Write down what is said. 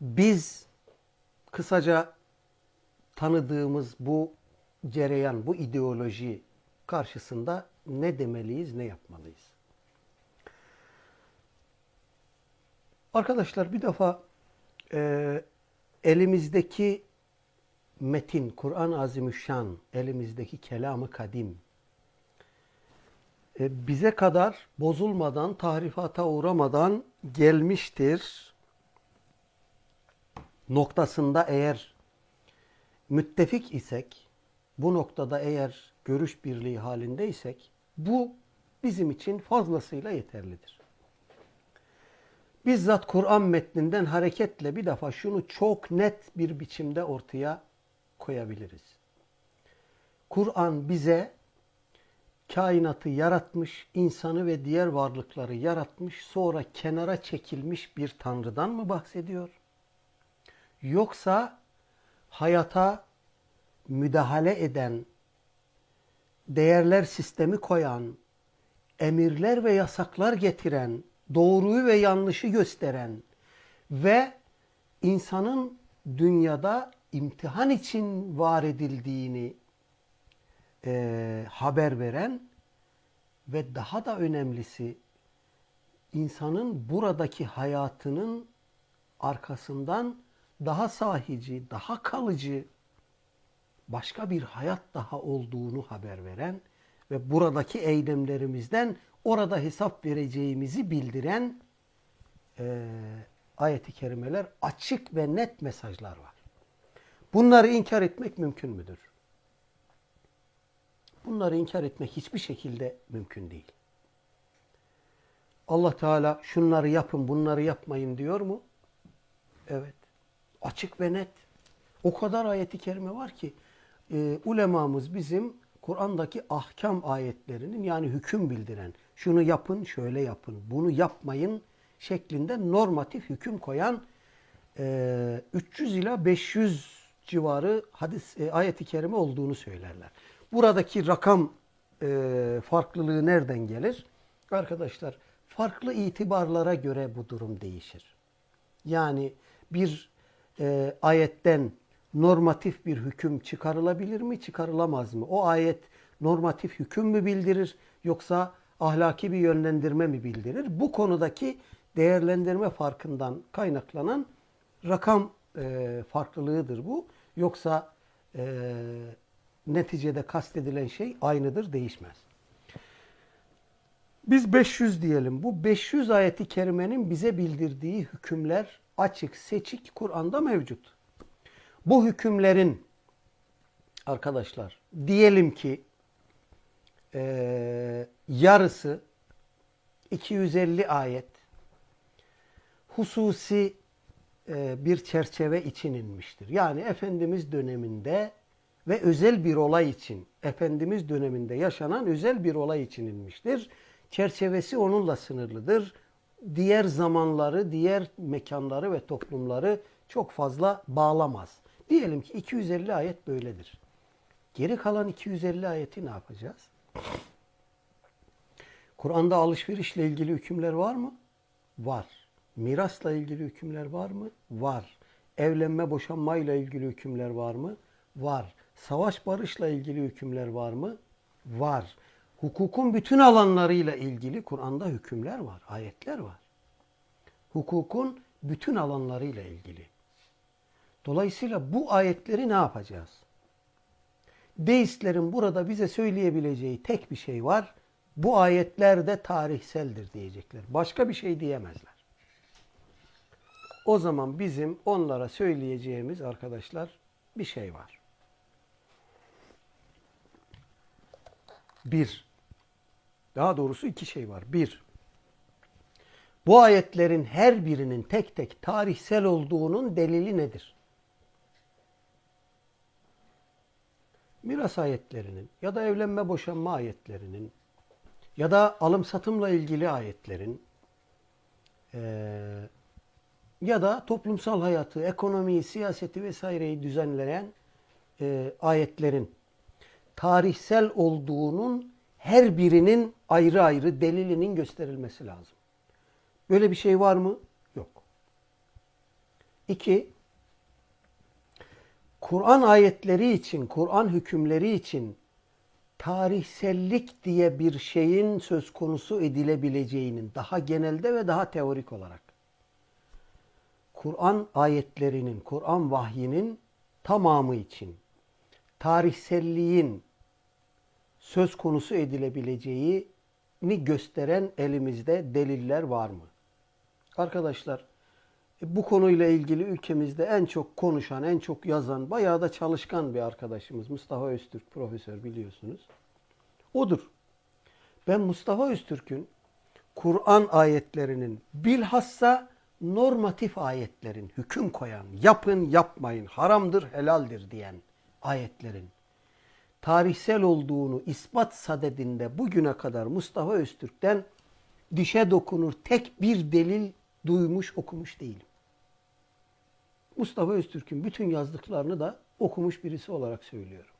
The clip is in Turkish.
Biz kısaca tanıdığımız bu cereyan, bu ideoloji karşısında ne demeliyiz, ne yapmalıyız? Arkadaşlar bir defa e, elimizdeki metin, Kur'an-ı Azimüşşan, elimizdeki kelamı kadim, e, bize kadar bozulmadan, tahrifata uğramadan gelmiştir noktasında eğer müttefik isek, bu noktada eğer görüş birliği halindeysek, bu bizim için fazlasıyla yeterlidir. Bizzat Kur'an metninden hareketle bir defa şunu çok net bir biçimde ortaya koyabiliriz. Kur'an bize kainatı yaratmış, insanı ve diğer varlıkları yaratmış, sonra kenara çekilmiş bir tanrıdan mı bahsediyor? Yoksa hayata müdahale eden, değerler sistemi koyan, emirler ve yasaklar getiren, doğruyu ve yanlışı gösteren ve insanın dünyada imtihan için var edildiğini e, haber veren ve daha da önemlisi insanın buradaki hayatının arkasından daha sahici, daha kalıcı başka bir hayat daha olduğunu haber veren ve buradaki eylemlerimizden orada hesap vereceğimizi bildiren e, ayet-i kerimeler açık ve net mesajlar var. Bunları inkar etmek mümkün müdür? Bunları inkar etmek hiçbir şekilde mümkün değil. Allah Teala şunları yapın, bunları yapmayın diyor mu? Evet. Açık ve net. O kadar ayeti kerime var ki e, ulemamız bizim Kur'an'daki ahkam ayetlerinin yani hüküm bildiren, şunu yapın, şöyle yapın, bunu yapmayın şeklinde normatif hüküm koyan e, 300 ila 500 civarı hadis e, ayeti kerime olduğunu söylerler. Buradaki rakam e, farklılığı nereden gelir? Arkadaşlar farklı itibarlara göre bu durum değişir. Yani bir e, ayetten normatif bir hüküm çıkarılabilir mi, çıkarılamaz mı? O ayet normatif hüküm mü bildirir yoksa ahlaki bir yönlendirme mi bildirir? Bu konudaki değerlendirme farkından kaynaklanan rakam e, farklılığıdır bu. Yoksa e, neticede kastedilen şey aynıdır, değişmez. Biz 500 diyelim. Bu 500 ayeti kerimenin bize bildirdiği hükümler açık, seçik Kur'an'da mevcut. Bu hükümlerin arkadaşlar diyelim ki e, yarısı 250 ayet hususi e, bir çerçeve için inmiştir. Yani Efendimiz döneminde ve özel bir olay için, Efendimiz döneminde yaşanan özel bir olay için inmiştir. Çerçevesi onunla sınırlıdır. Diğer zamanları, diğer mekanları ve toplumları çok fazla bağlamaz. Diyelim ki 250 ayet böyledir. Geri kalan 250 ayeti ne yapacağız? Kur'an'da alışverişle ilgili hükümler var mı? Var. Mirasla ilgili hükümler var mı? Var. Evlenme, boşanmayla ilgili hükümler var mı? Var. Savaş barışla ilgili hükümler var mı? Var. Hukukun bütün alanlarıyla ilgili Kur'an'da hükümler var, ayetler var. Hukukun bütün alanlarıyla ilgili. Dolayısıyla bu ayetleri ne yapacağız? Deistlerin burada bize söyleyebileceği tek bir şey var. Bu ayetler de tarihseldir diyecekler. Başka bir şey diyemezler. O zaman bizim onlara söyleyeceğimiz arkadaşlar bir şey var. Bir, daha doğrusu iki şey var. Bir, bu ayetlerin her birinin tek tek tarihsel olduğunun delili nedir? Miras ayetlerinin ya da evlenme boşanma ayetlerinin ya da alım satımla ilgili ayetlerin eee ya da toplumsal hayatı, ekonomiyi, siyaseti vesaireyi düzenleyen e, ayetlerin tarihsel olduğunun her birinin ayrı ayrı delilinin gösterilmesi lazım. Böyle bir şey var mı? Yok. İki, Kur'an ayetleri için, Kur'an hükümleri için tarihsellik diye bir şeyin söz konusu edilebileceğinin daha genelde ve daha teorik olarak Kur'an ayetlerinin, Kur'an vahyinin tamamı için tarihselliğin söz konusu edilebileceğini gösteren elimizde deliller var mı? Arkadaşlar bu konuyla ilgili ülkemizde en çok konuşan, en çok yazan, bayağı da çalışkan bir arkadaşımız Mustafa Öztürk profesör biliyorsunuz. Odur. Ben Mustafa Öztürk'ün Kur'an ayetlerinin bilhassa normatif ayetlerin hüküm koyan, yapın yapmayın, haramdır helaldir diyen ayetlerin tarihsel olduğunu ispat sadedinde bugüne kadar Mustafa Öztürk'ten dişe dokunur tek bir delil duymuş okumuş değilim. Mustafa Öztürk'ün bütün yazdıklarını da okumuş birisi olarak söylüyorum.